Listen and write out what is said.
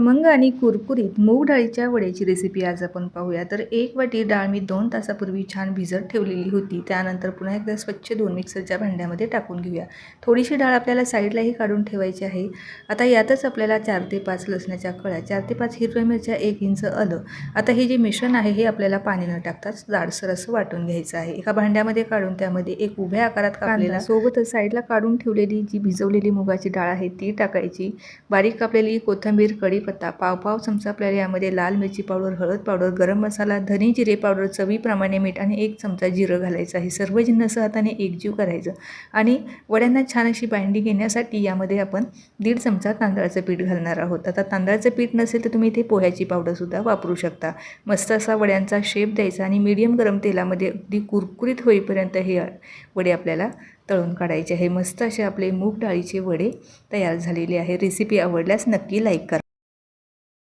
खमंग आणि कुरकुरीत मूग डाळीच्या वड्याची रेसिपी आज आपण पाहूया. तर एक वाटी डाळ मी दोन तासापूर्वी छान भिजत ठेवलेली होती. त्यानंतर पुन्हा एकदा स्वच्छ दोन मिक्सरच्या भांड्यामध्ये टाकून घेऊया. थोडीशी डाळ आपल्याला साईडलाही काढून ठेवायची आहे. आता यातच आपल्याला चार ते पाच लसणाच्या कळ्या चार ते पाच हिरव्या मिरच्या एक इंच आलं. आता हे जे मिश्रण आहे हे आपल्याला पाणी न टाकताच जाडसर असं वाटून घ्यायचं आहे. एका भांड्यामध्ये काढून त्यामध्ये एक उभ्या आकारात कापलेला सोबतच साईडला काढून ठेवलेली जी भिजवलेली मुगाची डाळ आहे ती टाकायची. बारीक कापलेली कोथिंबीर कढीपत्ता पाव पाव चमचा आपल्याला यामध्ये लाल मिरची पावडर हळद पावडर गरम मसाला धने जिरे पावडर चवीप्रमाणे मीठ आणि एक चमचा जिरं घालायचं आहे. सर्व जिन्नस हाताने एकजीव करायचं. आणि वड्यांना छान अशी बाइंडिंग येण्यासाठी यामध्ये आपण दीड चमचा तांदळाचं पीठ घालणार आहोत. आता तांदळाचं पीठ नसेल तर तुम्ही इथे पोह्याची पावडरसुद्धा वापरू शकता. मस्त असा वड्यांचा शेप द्यायचा आणि मीडियम गरम तेलामध्ये अगदी कुरकुरीत होईपर्यंत हे वडे आपल्याला तळून काढायचे आहे. मस्त असे आपले मूग डाळीचे वडे तयार झालेले आहे. रेसिपी आवडल्यास नक्की लाईक करा.